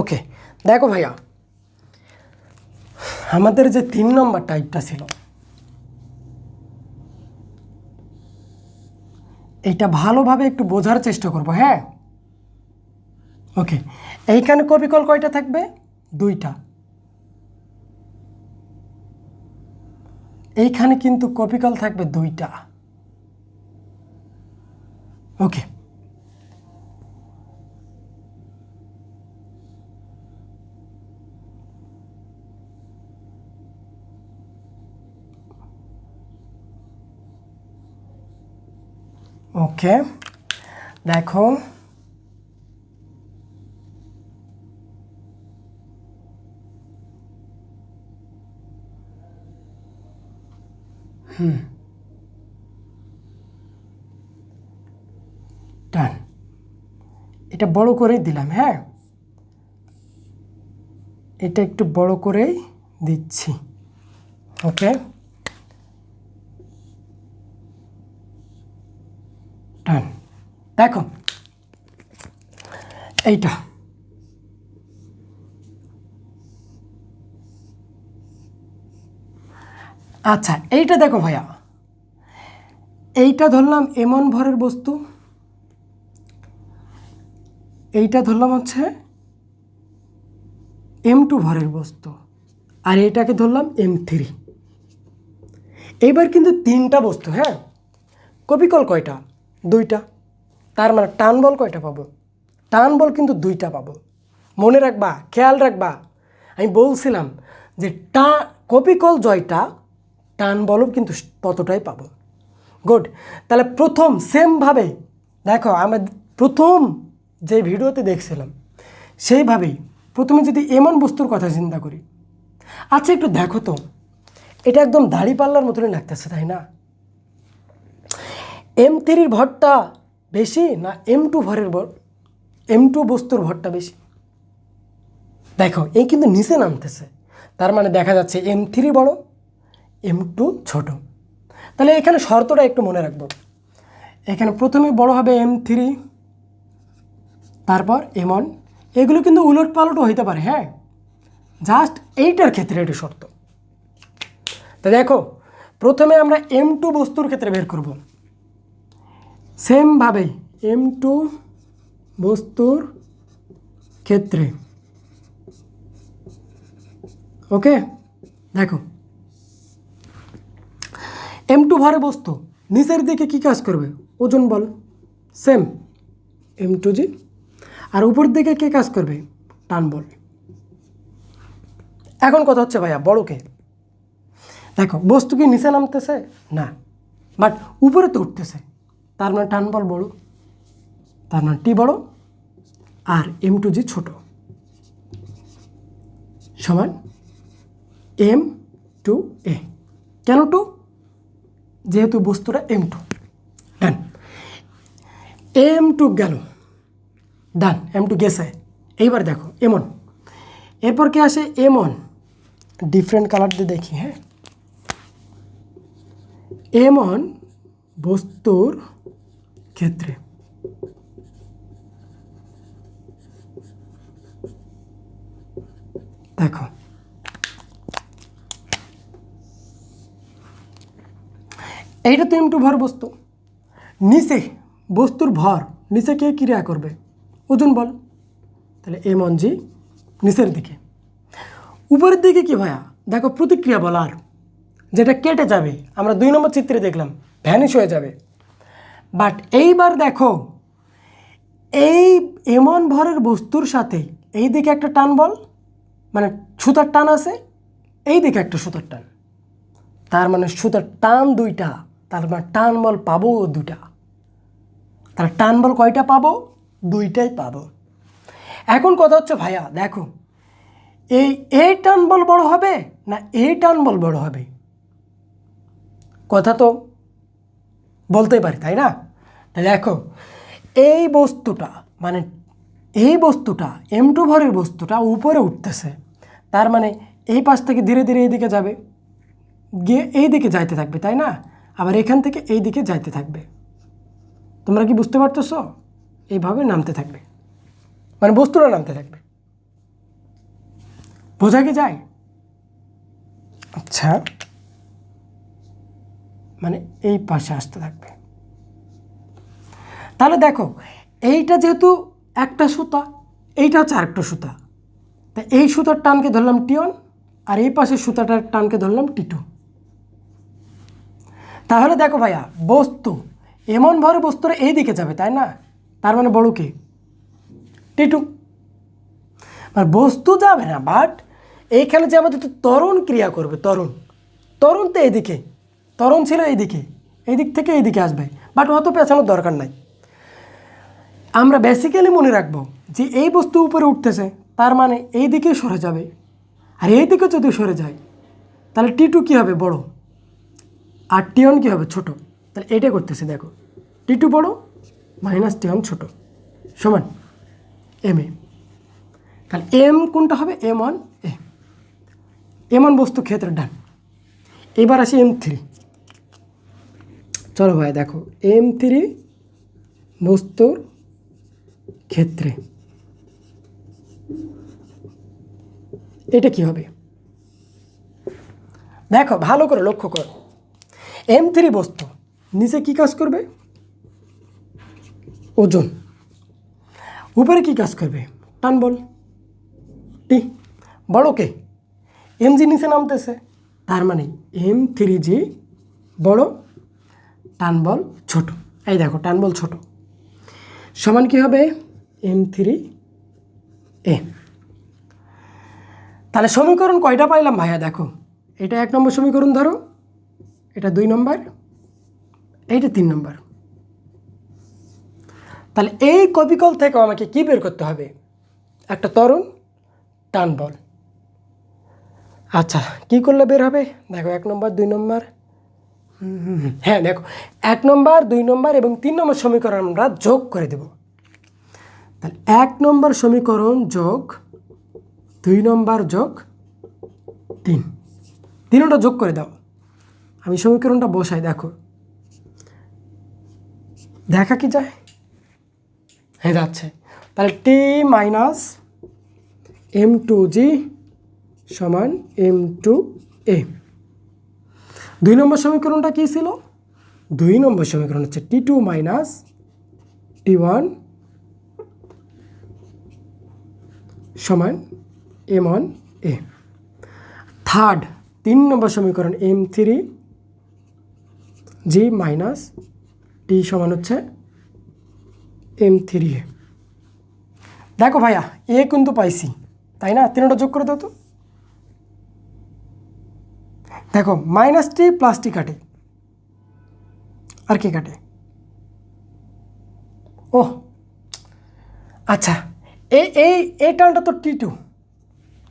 ওকে দেখো ভাইয়া, আমাদের যে তিন নম্বর টাইপটা ছিল এইটা ভালোভাবে একটু বোঝার চেষ্টা করব হ্যাঁ? ওকে এইখানে কবিকল কয়টা থাকবে? দুইটা। এইখানে কিন্তু কপিকল থাকবে দুইটা। ওকে ওকে দেখো হুম ডান এটা বড় করেই দিলাম হ্যাঁ? এটা একটু বড় করেই দিচ্ছি। ওকে ডান দেখো এইটা আচ্ছা এইটা দেখো ভাইয়া। এইটা ধরলাম এমন ভরের বস্তু। এইটা ধরলাম হচ্ছে এম টু ভরের বস্তু। আর এইটাকে ধরলাম এম থ্রি। এইবার কিন্তু তিনটা বস্তু হ্যাঁ? কপিকল কয়টা? দুইটা। তার মানে টান বল কয়টা পাবো? টান বল কিন্তু দুইটা পাবো। মনে রাখবা, খেয়াল রাখবা। আমি বলছিলাম যে টা, কপিকল জয়টা টান বলও কিন্তু ততটাই পাবো। গুড। তাহলে প্রথম সেমভাবে, দেখো আমরা প্রথম যে ভিডিওতে দেখছিলাম, সেইভাবেই প্রথমে যদি এমন বস্তুর কথা চিন্তা করি আচ্ছা একটু দেখো তো, এটা একদম দাড়ি পাল্লার মতনই লাগতেছে, তাই না? এম থ্রির ভরটা বেশি না এম টু ভরের ভর এম টু বস্তুর ভরটা বেশি? দেখো এই কিন্তু নিচে নামতেছে। তার মানে দেখা যাচ্ছে এম থ্রি বড়, এম টু ছোট। তাহলে এখানে শর্তটা একটু মনে রাখব। এখানে প্রথমে বড় হবে এম থ্রি তারপর এম ওয়ান। এগুলো কিন্তু উলট পালটও হইতে পারে হ্যাঁ? জাস্ট এইটার ক্ষেত্রে এটি শর্ত। তা দেখো, প্রথমে আমরা এম টু বস্তুর ক্ষেত্রে বের করব। সেমভাবেই এম টু বস্তুর ক্ষেত্রে। ওকে? দেখো। এম টু ভরে বস্তু, নিচের দিকে কি কাজ করবে? ওজন বল। Same M two G. আর উপর দিকে কে কাজ করবে? টান বল। এখন কথা হচ্ছে ভাইয়া, বড়কে। দেখো, বস্তু কি নিচে নামতেছে? না। বাট উপরে তো উঠতেছে। তার মানে টান বল বড়, তার মানে টি বড় আর এম টু জি ছোট। সমান এম টু এ কেন টু যেহেতু বস্তুটা এম টু ডান এম টু গেল। ডান এম টু গেছে। এইবার দেখো এমন এরপর কে আসে? এমন ডিফারেন্ট কালার দিয়ে দেখি হ্যাঁ। এমন বস্তুর ক্ষেত্রে। দেখো। এইটা তো এম টু ভর বস্তু। নিচে, বস্তুর ভর, নিচে কে ক্রিয়া করবে? ওজন বল। তাহলে এম অন জি, নিচের দিকে। উপরের দিকে কি ভাইয়া? দেখো, প্রতিক্রিয়া বল আর। যেটা কেটে যাবে, আমরা দুই নম্বর চিত্রে দেখলাম ভ্যানিশ হয়ে যাবে। বাট এইবার দেখো, এই এমন ভরের বস্তুর সাথে এই দিকে একটা টান বল মানে সুতার টান আছে, এই দিকে একটা সুতার টান। তার মানে সুতার টান দুইটা, তার মানে টান বল পাবো দুইটা। তার টান বল কয়টা পাবো? দুইটাই পাবো। এখন কথা হচ্ছে ভাইয়া, দেখো, এই এই টান বল বড় হবে না এই টান বল বড় হবে? কথা তো বলতেই পারি, তাই না? দেখো, এই বস্তুটা মানে এই বস্তুটা এম টু ভরের বস্তুটা উপরে উঠতেছে। তার মানে এই পাশ থেকে ধীরে ধীরে এইদিকে যাবে, গিয়ে এই দিকে যাইতে থাকবে, তাই না? আবার এখান থেকে এই দিকে যাইতে থাকবে। তোমরা কি বুঝতে পারতেছ? এইভাবে নামতে থাকবে। মানে বস্তুটা নামতে থাকবে। বোঝা কি যায়? আচ্ছা। মানে এই পাশে আসতে থাকবে। তাহলে দেখো, এইটা যেহেতু একটা সুতা, এইটা হচ্ছে আরেকটা সুতা। তা এই সুতার টানকে ধরলাম টিওন আর এই পাশের সুতাটার টানকে ধরলাম টিটু তাহলে দেখো ভাইয়া, বস্তু, এমন ভরে বস্তুরা এই দিকে যাবে, তাই না? তার মানে বড় কে? টিটু মানে বস্তু যাবে না বাট এইখানে যে আমাদের তো তরুণ ক্রিয়া করবে তরুণ তরুণ তো এইদিকে। তরুণ ছিল এইদিকে এই দিক থেকে এইদিকে আসবে বাট অত পেছানোর দরকার নাই। আমরা বেসিক্যালি মনে রাখব যে এই বস্তু উপরে উঠতেছে, তার মানে এই দিকে সরে যাবে। আর এই দিকে যদি সরে যায়, তাহলে টি টু কী হবে বড়? আর টিয়ন কী হবে ছোট? তাহলে এটা করতেছে, দেখো। টি টু বড় মাইনাস টিয়ন ছোট। সমান এম এ তাহলে এম কোনটা হবে? M one A M one বস্তু ক্ষেত্রে ডান এবার আসি এম থ্রি চলো ভাই, দেখো। এম থ্রি বস্তুর ক্ষেত্রে। এটা কি হবে? দেখো, ভালো করে লক্ষ্য করো। এম থ্রি বস্তু, নিচে কি কাজ করবে? ওজন। উপরে কি কাজ করবে? টান বল। টি বড় কে? এম জি নিচে নামতেছে। তার মানে এম থ্রি জি বড় টান বল ছোট। এই দেখো টান বল ছোট। সমান কি হবে? এম থ্রি এ তাহলে সমীকরণ কয়টা পাইলাম ভাইয়া? দেখো, এটা এক নম্বর সমীকরণ ধরো, এটা দুই নম্বর, এইটা তিন নম্বর। তাহলে এই কপিকল থেকে আমাকে কি বের করতে হবে? একটা তরুণ টান বল আচ্ছা কি করলে বের হবে? দেখো, এক নম্বর, দুই নম্বর। হ্যাঁ দেখো, এক নম্বর, দুই নম্বর এবং তিন নম্বর সমীকরণ আমরা যোগ করে দেব। তাহলে এক নম্বর সমীকরণ যোগ, দুই নম্বর যোগ তিন। তিনটা যোগ করে দাও। আমি সমীকরণটা বসাই, দেখো। দেখা কি যায়? হ্যাঁ যাচ্ছে। তাহলে T minus M two G সমান এম টু এ। দুই নম্বর সমীকরণটা কী ছিল? দুই নম্বর সমীকরণ হচ্ছে T two minus T one সমান এম ওয়ান এ থার্ড তিন নম্বর সমীকরণ M three G minus T সমান হচ্ছে এম থ্রি এ দেখো ভাইয়া এ কিন্তু পাইছি, তাই না? তিনটা যোগ করে দাও তো। দেখো মাইনাস টি টি কাটে। আর কি কাটে? ও আচ্ছা এই এই এই টানটা তো টি টু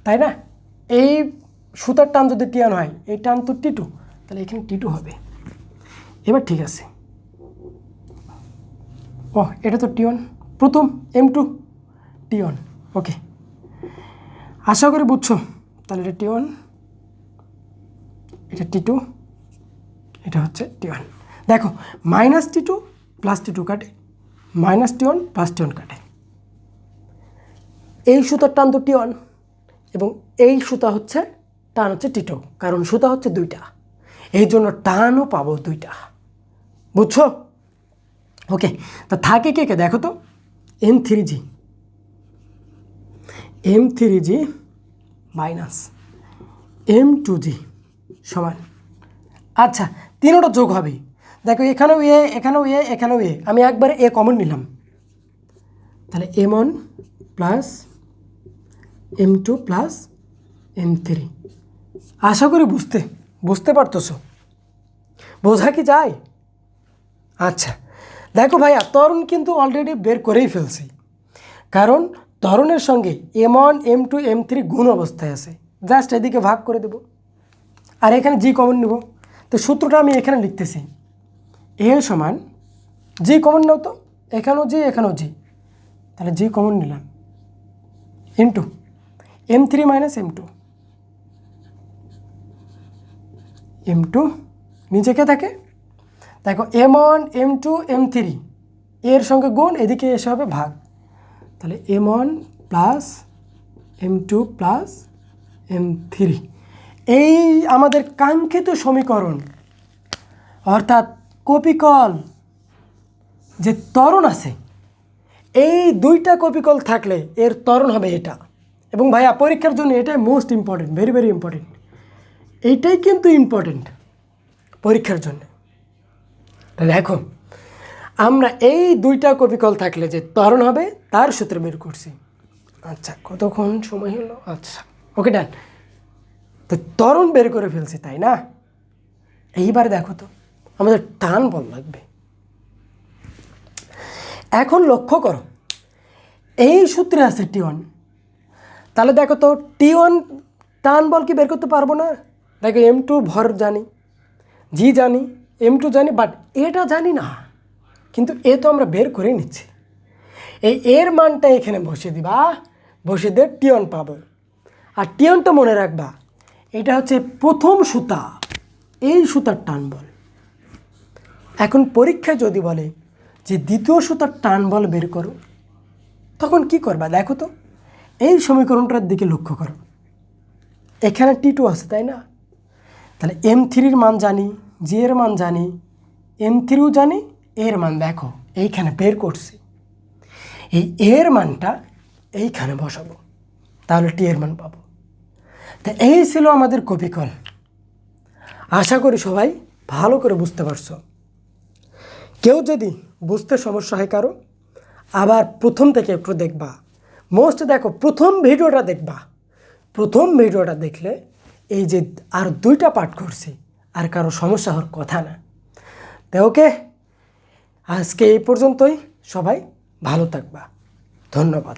তাই না? এই সুতার টান যদি টিয়ান হয়, এই টান তো টি টু তাহলে এখানে টি টু হবে। এবার ঠিক আছে। ও এটা তো টিওন প্রথম এম টু টিওন ওকে আশা করি বুঝছ, তাহলে এটা টিওন এটা টি টু এটা হচ্ছে টি ওয়ান দেখো minus T two plus T two কাটে minus T one plus T one কাটে। এই সুতার টান তো টি ওয়ান এবং এই সুতা হচ্ছে, টান হচ্ছে টি টু কারণ সুতা হচ্ছে দুইটা। এই জন্য টানও পাবো দুইটা। বুঝছ? ওকে তা থাকে কে কে? দেখো তো M three G M three G minus M two G সমান। আচ্ছা তিনোটা যোগ হবে। দেখো, এখানেও এ এখানেও এ এখানেও এ। আমি একবার এ কমন নিলাম। তাহলে M one plus M two plus M three. আশা করি বুঝতে বুঝতে পারতেছো। বোঝা কি যায়? আচ্ছা দেখো ভাইয়া, তরুণ কিন্তু অলরেডি বের করেই ফেলছি। কারণ তরুণের সঙ্গে M one M two, M three গুণ অবস্থায় আছে। জাস্ট এদিকে ভাগ করে দেব। আর এখানে জি কমন নেব। তো সূত্রটা আমি এখানে লিখতেছি। এ সমান জি কমন নাও তো। এখানেও জি এখানেও জি তাহলে জি কমন নিলাম। M two M three minus M two M two নিচে কে থাকে? দেখো M one M two M three এর সঙ্গে গুণ, এদিকে এসে হবে ভাগ। তাহলে M one plus M two plus M three এই আমাদের কাঙ্ক্ষিত সমীকরণ, অর্থাৎ কপিকল যে ত্বরণ আছে, এই দুইটা কপিকল থাকলে এর ত্বরণ হবে এটা। এবং ভাইয়া, পরীক্ষার জন্য এটাই most important very very important এইটাই কিন্তু ইম্পর্টেন্ট পরীক্ষার জন্য। দেখো, আমরা এই দুইটা কপিকল থাকলে যে ত্বরণ হবে, তার সূত্র বের করছি। আচ্ছা কতক্ষণ সময় হলো? আচ্ছা ওকে ডান তো ত্বরণ বের করে ফেলছি, তাই না? এইবার দেখো তো, আমাদের টান বল লাগবে। এখন লক্ষ্য করো, এই সূত্রে আছে টি ওয়ান তাহলে দেখো তো টি ওয়ান টান বল কি বের করতে পারব না? দেখো এম টু ভর জানি জি জানি এম টু জানি বাট এটা জানি না। কিন্তু এ তো আমরা বের করে নিচ্ছি। এই এর মানটা এখানে বসিয়ে দিবা, বসিয়ে দিয়ে টিয়ন পাবো। আর টিয়নটা মনে রাখবা এটা হচ্ছে প্রথম সুতা। এই সুতার টান বল। এখন পরীক্ষায় যদি বলে যে দ্বিতীয় সুতার টান বল বের করো, তখন কি করবা দেখো তো? এই সমীকরণটার দিকে লক্ষ্য করো। এখানে টি টু আছে, তাই না? তাহলে এম থ্রির মান জানি জি এর মান জানি এম থ্রিও জানি এর মান দেখো, এইখানে বের করছি। এই এর মানটা এইখানে বসাবো। তাহলে টি এর মান পাবো। তা এই ছিল আমাদের কপিকল আশা করি সবাই ভালো করে বুঝতে পারছ। কেউ যদি বুঝতে সমস্যা হয় কারও, আবার প্রথম থেকে একটু দেখবা। মোস্ট দেখো, প্রথম ভিডিওটা দেখবা। প্রথম ভিডিওটা দেখলে এই যে আর দুইটা পাঠ করছি, আর কারও সমস্যা হওয়ার কথা না। তো ওকে, আজকে এই পর্যন্তই। সবাই ভালো থাকবা। ধন্যবাদ।